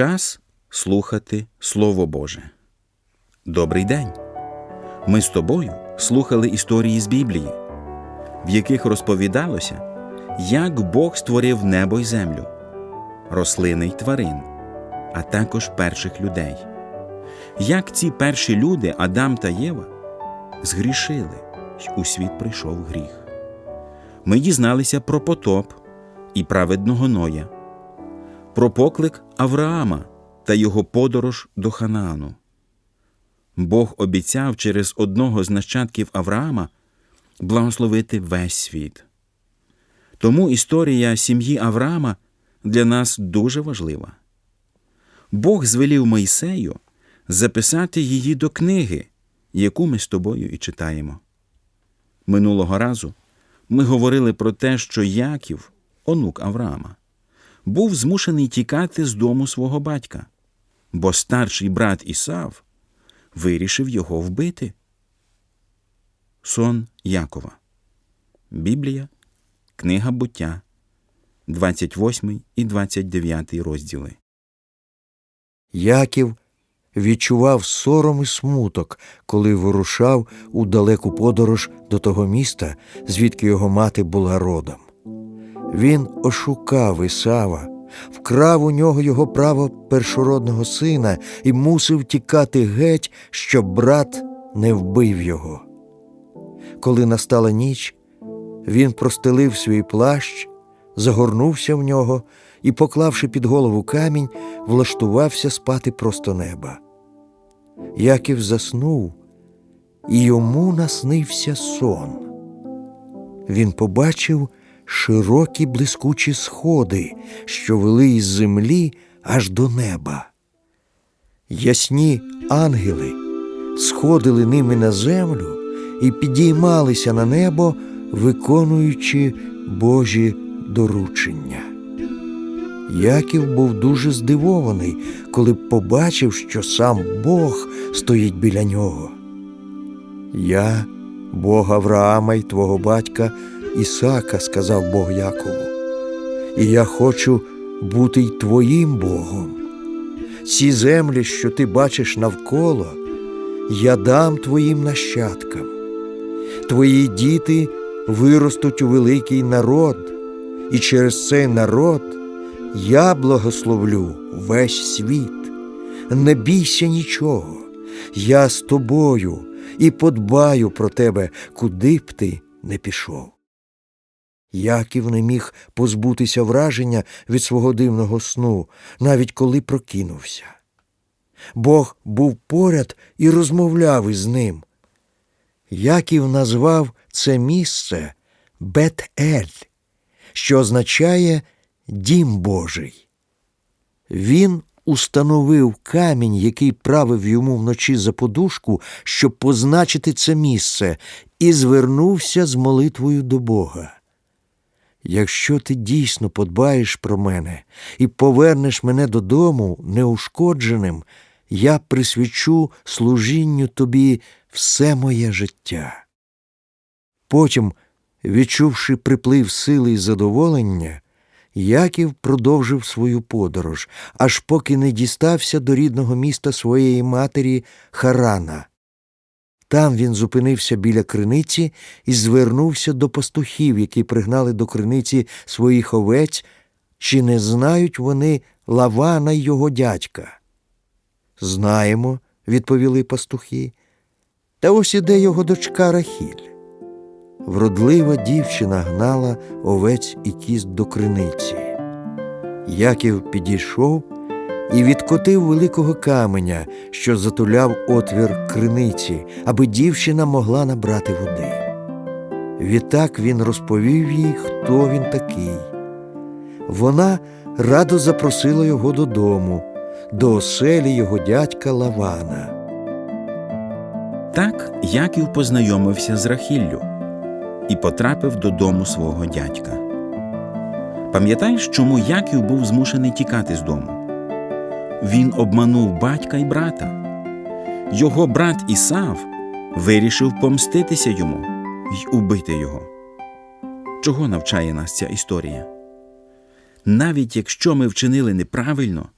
Час слухати Слово Боже. Добрий день! Ми з тобою слухали історії з Біблії, в яких розповідалося, як Бог створив небо й землю, рослини й тварин, а також перших людей. Як ці перші люди, Адам та Єва, згрішили, й у світ прийшов гріх. Ми дізналися про потоп і праведного Ноя, про поклик Авраама та його подорож до Ханаану. Бог обіцяв через одного з нащадків Авраама благословити весь світ. Тому історія сім'ї Авраама для нас дуже важлива. Бог звелів Мойсею записати її до книги, яку ми з тобою і читаємо. Минулого разу ми говорили про те, що Яків, онук Авраама, був змушений тікати з дому свого батька, бо старший брат Ісав вирішив його вбити. Сон Якова. Біблія, Книга буття, 28 і 29 розділи. Яків відчував сором і смуток, коли вирушав у далеку подорож до того міста, звідки його мати була родом. Він ошукав Ісава, вкрав у нього його право першородного сина і мусив тікати геть, щоб брат не вбив його. Коли настала ніч, він простелив свій плащ, загорнувся в нього і, поклавши під голову камінь, влаштувався спати просто неба. Яків заснув, і йому наснився сон. Він побачив широкі блискучі сходи, що вели із землі аж до неба. Ясні ангели сходили ними на землю і підіймалися на небо, виконуючи Божі доручення. Яків був дуже здивований, коли побачив, що сам Бог стоїть біля нього. Я, Бог Авраама й твого батька Ісака, сказав Бог Якову, і я хочу бути й твоїм Богом. Ці землі, що ти бачиш навколо, я дам твоїм нащадкам. Твої діти виростуть у великий народ, і через цей народ я благословлю весь світ. Не бійся нічого, я з тобою і подбаю про тебе, куди б ти не пішов. Яків не міг позбутися враження від свого дивного сну, навіть коли прокинувся. Бог був поряд і розмовляв із ним. Яків назвав це місце Бет-Ель, що означає Дім Божий. Він установив камінь, який правив йому вночі за подушку, щоб позначити це місце, і звернувся з молитвою до Бога. Якщо ти дійсно подбаєш про мене і повернеш мене додому неушкодженим, я присвячу служінню тобі все моє життя. Потім, відчувши приплив сили і задоволення, Яків продовжив свою подорож, аж поки не дістався до рідного міста своєї матері Харана. Там він зупинився біля криниці і звернувся до пастухів, які пригнали до криниці своїх овець, чи не знають вони Лавана й його дядька. Знаємо, відповіли пастухи. Та ось іде його дочка Рахіль. Вродлива дівчина гнала овець і кіст до криниці. Яків підійшов і відкотив великого каменя, що затуляв отвір криниці, аби дівчина могла набрати води. Відтак він розповів їй, хто він такий. Вона радо запросила його додому, до оселі його дядька Лавана. Так Яків познайомився з Рахіллю і потрапив додому свого дядька. Пам'ятаєш, чому Яків був змушений тікати з дому? Він обманув батька й брата. Його брат Ісав вирішив помститися йому й убити його. Чого навчає нас ця історія? Навіть якщо ми вчинили неправильно,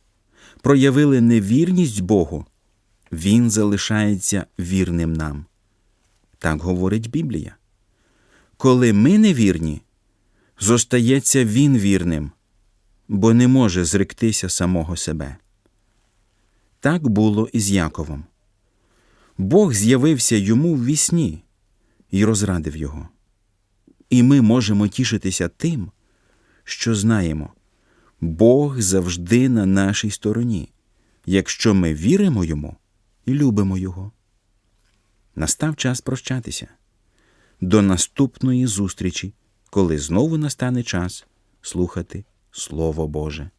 проявили невірність Богу, Він залишається вірним нам. Так говорить Біблія. Коли ми невірні, зостається Він вірним, бо не може зректися самого себе. Так було і з Яковом. Бог з'явився йому в вісні і розрадив його. І ми можемо тішитися тим, що знаємо, Бог завжди на нашій стороні, якщо ми віримо йому і любимо Його. Настав час прощатися. До наступної зустрічі, коли знову настане час слухати Слово Боже.